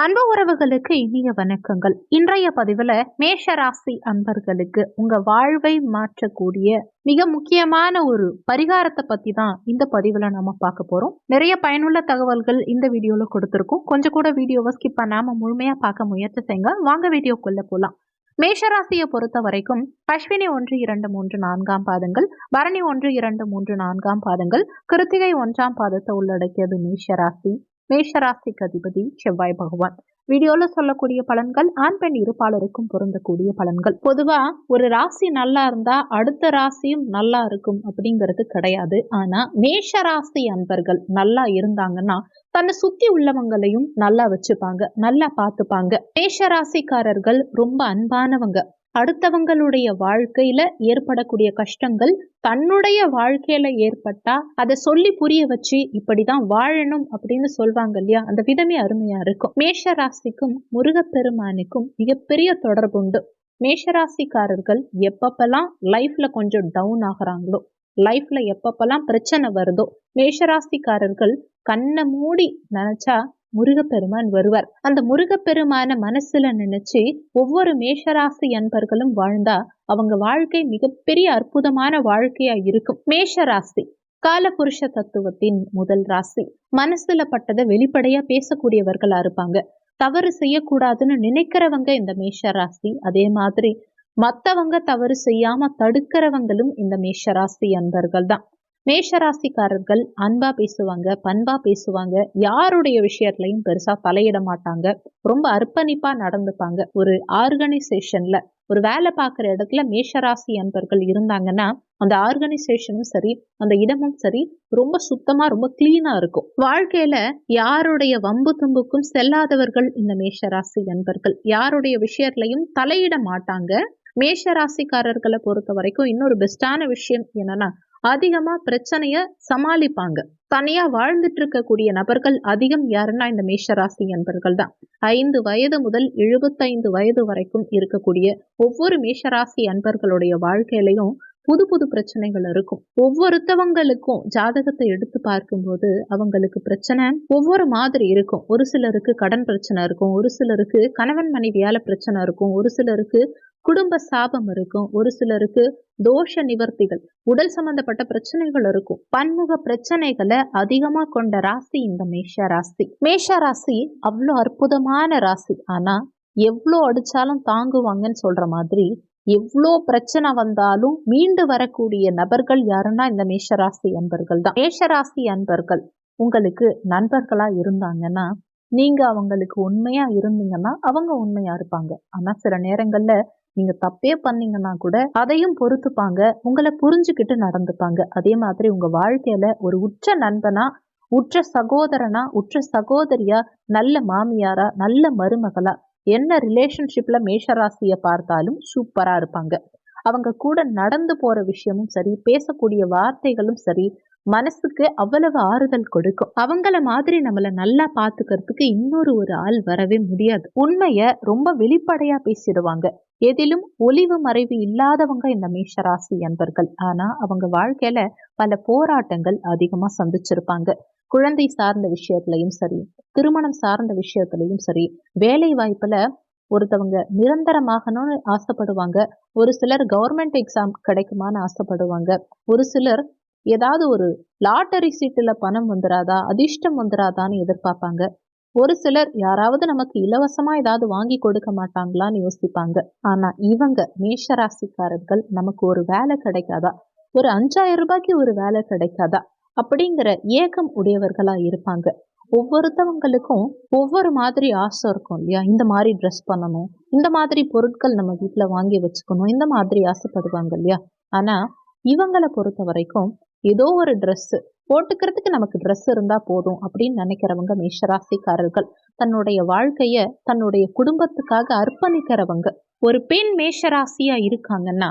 அன்பு உறவுகளுக்கு இனிய வணக்கங்கள். இன்றைய பதிவுல மேஷராசி அன்பர்களுக்கு உங்க வாழ்வை மாற்றக்கூடிய மிக முக்கியமான ஒரு பரிகாரத்தை பத்தி தான் இந்த பதிவுல நம்ம பார்க்க போறோம். நிறைய பயனுள்ள தகவல்கள் இந்த வீடியோல கொடுத்துருக்கோம். கொஞ்சம் கூட வீடியோவை ஸ்கிப் பண்ணாம முழுமையா பார்க்க முயற்சி செய்யுங்க. வாங்க வீடியோக்குள்ள போலாம். மேஷராசியை பொறுத்த வரைக்கும் பஷ்வினி ஒன்று இரண்டு மூன்று நான்காம் பாதங்கள் பரணி ஒன்று இரண்டு மூன்று நான்காம் பாதங்கள் கிருத்திகை ஒன்றாம் பாதத்தை உள்ளடக்கியது மேஷராசி. மேஷராசிக்கு அதிபதி செவ்வாய் பகவான். வீடியோல சொல்லக்கூடிய பலன்கள் ஆண் பெண் இருப்பாளருக்கும் பொருந்தக்கூடிய பலன்கள். பொதுவா ஒரு ராசி நல்லா இருந்தா அடுத்த ராசியும் நல்லா இருக்கும் அப்படிங்கிறது கிடையாது. ஆனா மேஷ ராசி அன்பர்கள் நல்லா இருந்தாங்கன்னா தன்னை சுத்தி உள்ளவங்களையும் நல்லா வச்சுப்பாங்க நல்லா பார்த்துப்பாங்க. மேஷ ராசிக்காரர்கள் ரொம்ப அன்பானவங்க. அடுத்தவங்களுடைய வாழ்க்கையில ஏற்படக்கூடிய கஷ்டங்கள் தன்னுடைய வாழ்க்கையில ஏற்பட்டா அதை சொல்லி புரிய வச்சு இப்படிதான் வாழணும் அப்படின்னு சொல்வாங்க இல்லையா? அந்த விதமே அருமையா இருக்கும். மேஷ ராசிக்கும் முருகப்பெருமானுக்கும் மிகப்பெரிய தொடர்பு உண்டு. மேஷராசிக்காரர்கள் எப்பப்பெல்லாம் லைஃப்ல கொஞ்சம் டவுன் ஆகுறாங்களோ லைஃப்ல எப்பப்பெல்லாம் பிரச்சனை வருதோ மேஷராசிக்காரர்கள் கண்ணை மூடி நினைச்சா முருகப்பெருமான் வருவார். அந்த முருகப்பெருமான மனசுல நினைச்சு ஒவ்வொரு மேஷராசி அன்பர்களும் வாழ்ந்தா அவங்க வாழ்க்கை மிகப்பெரிய அற்புதமான வாழ்க்கையா இருக்கும். மேஷராசி காலபுருஷ தத்துவத்தின் முதல் ராசி. மனசுல பட்டதை வெளிப்படையா பேசக்கூடியவர்களா இருப்பாங்க. தவறு செய்யக்கூடாதுன்னு நினைக்கிறவங்க இந்த மேஷ ராசி அதே மாதிரி மத்தவங்க தவறு செய்யாம தடுக்கிறவங்களும் இந்த மேஷராசி அன்பர்கள் தான். மேஷராசிக்காரர்கள் அன்பா பேசுவாங்க பண்பா பேசுவாங்க. யாருடைய விஷயத்துலையும் பெருசா தலையிட மாட்டாங்க. ரொம்ப அர்ப்பணிப்பா நடந்துப்பாங்க. ஒரு ஆர்கனைசேஷன்ல ஒரு வேலை பார்க்குற இடத்துல மேஷராசி அன்பர்கள் இருந்தாங்கன்னா அந்த ஆர்கனைசேஷனும் சரி அந்த இடமும் சரி ரொம்ப சுத்தமா ரொம்ப கிளீனா இருக்கும். வாழ்க்கையில யாருடைய வம்பு தும்புக்கும் செல்லாதவர்கள் இந்த மேஷராசி அன்பர்கள். யாருடைய விஷயத்துலையும் தலையிட மாட்டாங்க. மேஷ ராசிக்காரர்களை பொறுத்த வரைக்கும் இன்னொரு பெஸ்டான விஷயம் என்னன்னா அதிகமா பிரச்சனைய சமாளிப்பாங்க. தனியா வாழ்ந்துட்டு இருக்கக்கூடிய நபர்கள் அதிகம் யாருன்னா இந்த மேஷராசி நண்பர்கள் தான். ஐந்து வயது முதல் எழுபத்தைந்து வயது வரைக்கும் இருக்கக்கூடிய ஒவ்வொரு மேஷராசி அன்பர்களுடைய வாழ்க்கையிலையும் புது புது பிரச்சனைகள் இருக்கும். ஒவ்வொருத்தவங்களுக்கும் ஜாதகத்தை எடுத்து பார்க்கும்போது அவங்களுக்கு பிரச்சனை ஒவ்வொரு மாதிரி இருக்கும். ஒரு சிலருக்கு கடன் பிரச்சனை இருக்கும். ஒரு சிலருக்கு கணவன் மனைவியால பிரச்சனை இருக்கும். ஒரு சிலருக்கு குடும்ப சாபம் இருக்கும். ஒரு சிலருக்கு தோஷ நிவர்த்திகள் உடல் சம்பந்தப்பட்ட பிரச்சனைகள் இருக்கும். பன்முக பிரச்சனைகளை அதிகமா கொண்ட ராசி இந்த மேஷ ராசி. மேஷ ராசி அவ்வளோ அற்புதமான ராசி. ஆனா எவ்வளோ அடிச்சாலும் தாங்குவாங்கன்னு சொல்ற மாதிரி எவ்வளோ பிரச்சனை வந்தாலும் மீண்டு வரக்கூடிய நபர்கள் யாருன்னா இந்த மேஷராசி அன்பர்கள் தான். மேஷராசி அன்பர்கள் உங்களுக்கு நண்பர்களா இருந்தாங்கன்னா நீங்க அவங்களுக்கு உண்மையா இருந்தீங்கன்னா அவங்க உண்மையா இருப்பாங்க. ஆனா சில நேரங்களில் நீங்க தப்பே பண்ணீங்கன்னா கூட அதையும் பொறுத்துப்பாங்க. உங்களை புரிஞ்சுக்கிட்டு நடந்துப்பாங்க. அதே மாதிரி உங்க வாழ்க்கையில ஒரு உற்ற நண்பனா உற்ற சகோதரனா உற்ற சகோதரியா நல்ல மாமியாரா நல்ல மருமகளா என்ன ரிலேஷன்ஷிப்பில் மேஷராசியை பார்த்தாலும் சூப்பராக இருப்பாங்க. அவங்க கூட நடந்து போகிற விஷயமும் சரி பேசக்கூடிய வார்த்தைகளும் சரி மனசுக்கு அவ்வளவு ஆறுதல் கொடுக்கும். அவங்கள மாதிரி நம்மளை நல்லா பாத்துக்கிறதுக்கு இன்னொரு ஒரு ஆள் வரவே முடியாது. உண்மைய ரொம்ப வெளிப்படையா பேசிடுவாங்க. எதிலும் ஒளிவு மறைவு இல்லாதவங்க இந்த மேஷராசி அன்பர்கள். ஆனா அவங்க வாழ்க்கையில பல போராட்டங்கள் அதிகமா சந்திச்சிருப்பாங்க. குழந்தை சார்ந்த விஷயத்துலையும் சரி திருமணம் சார்ந்த விஷயத்துலையும் சரி வேலை வாய்ப்புல ஒருத்தவங்க நிரந்தரமாகணும்னு ஆசைப்படுவாங்க. ஒரு சிலர் கவர்மெண்ட் எக்ஸாம் கிடைக்குமான்னு ஆசைப்படுவாங்க. ஒரு சிலர் ஏதாவது ஒரு லாட்டரி சீட்டுல பணம் வந்துடாதா அதிர்ஷ்டம் வந்துடாதான்னு எதிர்பார்ப்பாங்க. ஒரு சிலர் யாராவது நமக்கு இலவசமா ஏதாவது வாங்கி கொடுக்க மாட்டாங்களான்னு யோசிப்பாங்க. ஆனா இவங்க மேஷராசிக்காரர்கள் நமக்கு ஒரு வேலை கிடைக்காதா? ஒரு அஞ்சாயிரம் ரூபாய்க்கு ஒரு வேலை கிடைக்காதா? அப்படிங்கிற ஏக்கம் உடையவர்களா இருப்பாங்க. ஒவ்வொருத்தவங்களுக்கும் ஒவ்வொரு மாதிரி ஆசை இருக்கும் இல்லையா? இந்த மாதிரி ட்ரெஸ் பண்ணணும் இந்த மாதிரி பொருட்கள் நம்ம வீட்டில் வாங்கி வச்சுக்கணும் இந்த மாதிரி ஆசைப்படுவாங்க இல்லையா? ஆனா இவங்களை பொறுத்த வரைக்கும் ஏதோ ஒரு ட்ரெஸ்ஸு போட்டுக்கிறதுக்கு நமக்கு ட்ரெஸ் இருந்தால் போதும் அப்படின்னு நினைக்கிறவங்க மேஷராசிக்காரர்கள். தன்னுடைய வாழ்க்கையை தன்னுடைய குடும்பத்துக்காக அர்ப்பணிக்கிறவங்க. ஒரு பெண் மேஷராசியாக இருக்காங்கன்னா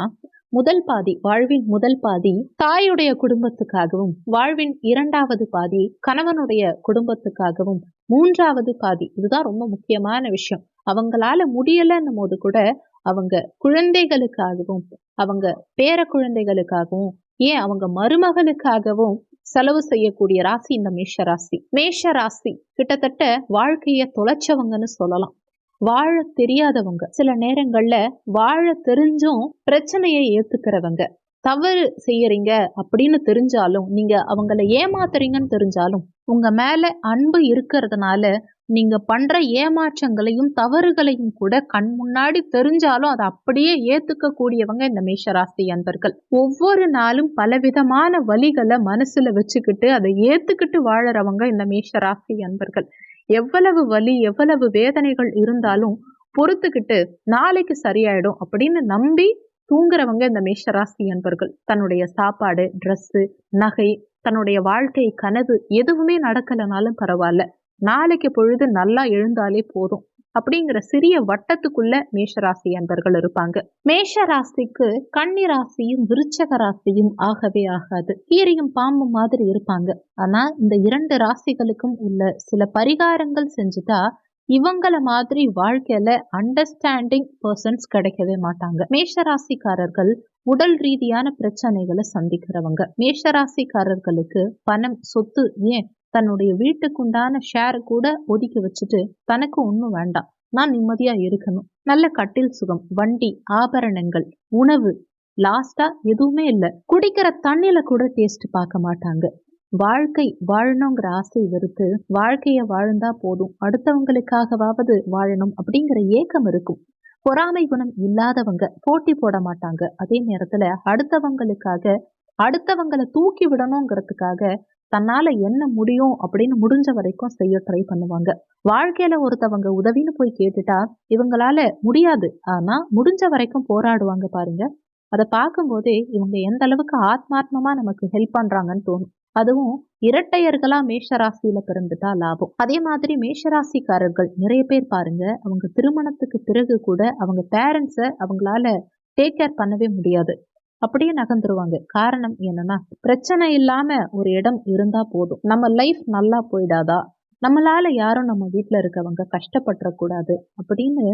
முதல் பாதி வாழ்வின் முதல் பாதி தாயுடைய குடும்பத்துக்காகவும் வாழ்வின் இரண்டாவது பாதி கணவனுடைய குடும்பத்துக்காகவும் மூன்றாவது பாதி இதுதான் ரொம்ப முக்கியமான விஷயம். அவங்களால முடியலன்னும் போது கூட அவங்க குழந்தைகளுக்காகவும் அவங்க பேர குழந்தைகளுக்காகவும் ஏன் அவங்க மருமகனுக்காகவும் செலவு செய்யக்கூடிய ராசி இந்த மேஷ ராசி? மேஷ ராசி கிட்டத்தட்ட வாழ்க்கைய தொலைச்சவங்கன்னு சொல்லலாம். வாழ தெரியாதவங்க. சில நேரங்கள்ல வாழ தெரிஞ்சும் பிரச்சனையை ஏத்துக்கிறவங்க. தவறு செய்யறீங்க அப்படின்னு தெரிஞ்சாலும் நீங்க அவங்கள ஏமாத்துறீங்கன்னு தெரிஞ்சாலும் உங்க மேல அன்பு இருக்கிறதுனால நீங்க பண்ற ஏமாற்றங்களையும் தவறுகளையும் கூட கண் முன்னாடி தெரிஞ்சாலும் அதை அப்படியே ஏத்துக்க கூடியவங்க இந்த மேஷராசி அன்பர்கள். ஒவ்வொரு நாளும் பலவிதமான வழிகளை மனசுல வச்சுக்கிட்டு அதை ஏத்துக்கிட்டு வாழறவங்க இந்த மேஷராசி அன்பர்கள். எவ்வளவு வலி எவ்வளவு வேதனைகள் இருந்தாலும் பொறுத்துக்கிட்டு நாளைக்கு சரியாயிடும் அப்படின்னு நம்பி தூங்குறவங்க இந்த மேஷராசி அன்பர்கள். தன்னுடைய சாப்பாடு ட்ரெஸ்ஸு நகை தன்னுடைய வாழ்க்கை கனவு எதுவுமே நடக்கலைனாலும் பரவாயில்ல. நாளைக்கு பொழுது நல்லா எழுந்தாலே போதும் அப்படிங்கிற சிறிய வட்டத்துக்குள்ள மேஷராசி அன்பர்கள் இருப்பாங்க. மேஷ ராசிக்கு கன்னி ராசியும் விருச்சக ராசியும் ஆகவே ஆகாது. கீரையும் பாம்பு மாதிரி இருப்பாங்க. ஆனா இந்த இரண்டு ராசிகளுக்கும் உள்ள சில பரிகாரங்கள் செஞ்சுட்டா இவங்கள மாதிரி வாழ்க்கையில அண்டர்ஸ்டாண்டிங் பர்சன்ஸ் கிடைக்கவே மாட்டாங்க. மேஷராசிக்காரர்கள் உடல் ரீதியான பிரச்சனைகளை சந்திக்கிறவங்க. மேஷராசிக்காரர்களுக்கு பணம் சொத்து ஏன் தன்னுடைய வீட்டுக்குண்டான ஷேர் கூட ஒதுக்கி வச்சுட்டு தனக்கு ஒன்றும் வேண்டாம். நான் நிம்மதியா இருக்கணும். நல்ல கட்டில் சுகம் வண்டி ஆபரணங்கள் உணவு லாஸ்டா எதுவுமே இல்லை. குடிக்கிற தண்ணியில கூட டேஸ்ட் பார்க்க மாட்டாங்க. வாழ்க்கை வாழணுங்கிற ஆசை வெறுத்து வாழ்க்கைய வாழ்ந்தா போதும். அடுத்தவங்களுக்காகவாவது வாழணும் அப்படிங்கிற ஏக்கம் இருக்கும். பொறாமை குணம் இல்லாதவங்க போட்டி போட மாட்டாங்க. அதே நேரத்துல அடுத்தவங்களுக்காக அடுத்தவங்களை தூக்கி விடணுங்கிறதுக்காக தன்னால என்ன முடியும் அப்படின்னு முடிஞ்ச வரைக்கும் செய்ய ட்ரை பண்ணுவாங்க. வாழ்க்கையில ஒருத்தவங்க உதவின்னு போய் கேட்டுட்டா இவங்களால முடியாது. ஆனா முடிஞ்ச வரைக்கும் போராடுவாங்க பாருங்க. அதை பார்க்கும்போதே இவங்க எந்த அளவுக்கு ஆத்மாத்மமா நமக்கு ஹெல்ப் பண்றாங்கன்னு தோணும். அதுவும் இரட்டையர்களா மேஷராசியில பிறந்துட்டா லாபம். அதே மாதிரி மேஷராசிக்காரர்கள் நிறைய பேர் பாருங்க அவங்க திருமணத்துக்கு பிறகு கூட அவங்க பேரண்ட்ஸை அவங்களால டேக் கேர் பண்ணவே முடியாது. அப்படியே நகர்ந்துருவாங்க. காரணம் என்னன்னா பிரச்சனை இல்லாம ஒரு இடம் இருந்தா போதும். நம்ம லைஃப் நல்லா போயிடாதா? நம்மளால யாரும் நம்ம வீட்டுல இருக்கவங்க கஷ்டப்பட்டுறக்கூடாது அப்படின்னு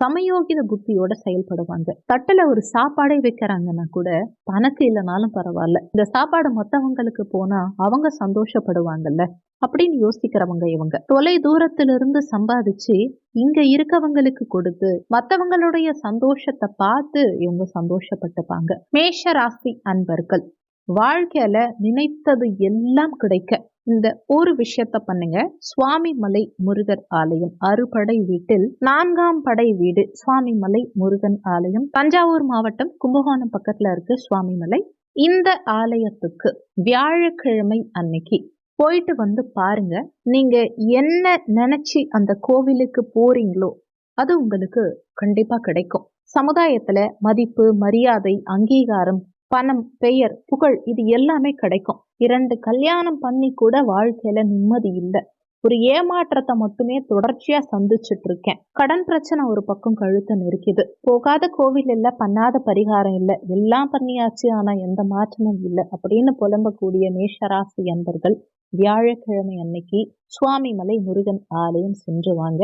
சமயோகித புத்தியோட செயல்படுவாங்க. தட்டுல ஒரு சாப்பாடே வைக்கிறாங்கன்னா கூட தனக்கு இல்லைனாலும் பரவாயில்ல. இந்த சாப்பாடு மற்றவங்களுக்கு போனா அவங்க சந்தோஷப்படுவாங்கல்ல? அப்படின்னு யோசிக்கிறவங்க இவங்க. தொலை தூரத்திலிருந்து சம்பாதிச்சு இங்க இருக்கவங்களுக்கு கொடுத்து மத்தவங்களுடைய சந்தோஷத்தை பார்த்து இவங்க சந்தோஷப்பட்டுப்பாங்க. மேஷ ராசி அன்பர்கள். வாழ்க்கையில நினைத்தது எல்லாம் கிடைக்க. இந்த ஒரு விஷயத்த பண்ணுங்க. சுவாமி மலை முருகர் ஆலயம் அறுபடை வீட்டில் நான்காம் படை வீடு சுவாமி மலை முருகன் ஆலயம். தஞ்சாவூர் மாவட்டம் கும்பகோணம் பக்கத்துல இருக்கு சுவாமி மலை இந்த ஆலயத்துக்கு வியாழக்கிழமை அன்னைக்கு போயிட்டு வந்து பாருங்க. நீங்க என்ன நினைச்சு அந்த கோவிலுக்கு போறீங்களோ அது உங்களுக்கு கண்டிப்பா கிடைக்கும். சமுதாயத்துல மதிப்பு மரியாதை அங்கீகாரம் பணம் பெயர் புகழ் இது எல்லாமே கிடைக்கும். இரண்டு கல்யாணம் பண்ணி கூட வாழ்க்கையில நிம்மதி இல்லை. ஒரு ஏமாற்றத்தை மட்டுமே தொடர்ச்சியா சந்திச்சுட்டு இருக்கேன். கடன் பிரச்சனை ஒரு பக்கம் கழுத்த நெருக்கிது. போகாத கோவில் இல்ல பண்ணாத பரிகாரம் இல்ல. எல்லாம் பண்ணியாச்சு ஆனா எந்த மாற்றமும் இல்லை அப்படின்னு புலம்பக்கூடிய மேஷராசி அன்பர்கள் வியாழக்கிழமை அன்னைக்கு சுவாமிமலை முருகன் ஆலயம் சென்று வாங்க.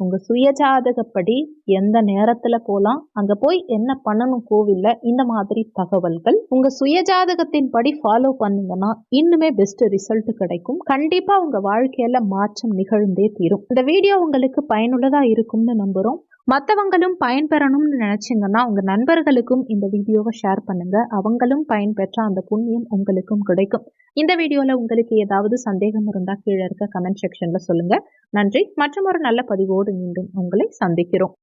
உங்க சுயஜாதகப்படி எந்த நேரத்துல போலாம் அங்க போய் என்ன பண்ணணும் கோவில்ல இந்த மாதிரி தகவல்கள் உங்க சுயஜாதகத்தின் படி ஃபாலோ பண்ணீங்கன்னா இன்னுமே பெஸ்ட் ரிசல்ட் கிடைக்கும். கண்டிப்பா உங்க வாழ்க்கையில மாற்றம் நிகழ்ந்தே தீரும். இந்த வீடியோ உங்களுக்கு பயனுள்ளதா இருக்கும்னு நம்புறோம். மற்றவங்களும் பயன்பெறணும்னு நினச்சிங்கன்னா உங்கள் நண்பர்களுக்கும் இந்த வீடியோவை ஷேர் பண்ணுங்கள் அவங்களும் பயன்பெற்ற அந்த புண்ணியம் உங்களுக்கும் கிடைக்கும். இந்த வீடியோவில் உங்களுக்கு ஏதாவது சந்தேகம் இருந்தால் கீழே இருக்க கமெண்ட் செக்ஷனில் சொல்லுங்கள் நன்றி. மற்றும் ஒரு நல்ல பதிவோடு மீண்டும் உங்களை சந்திக்கிறோம்.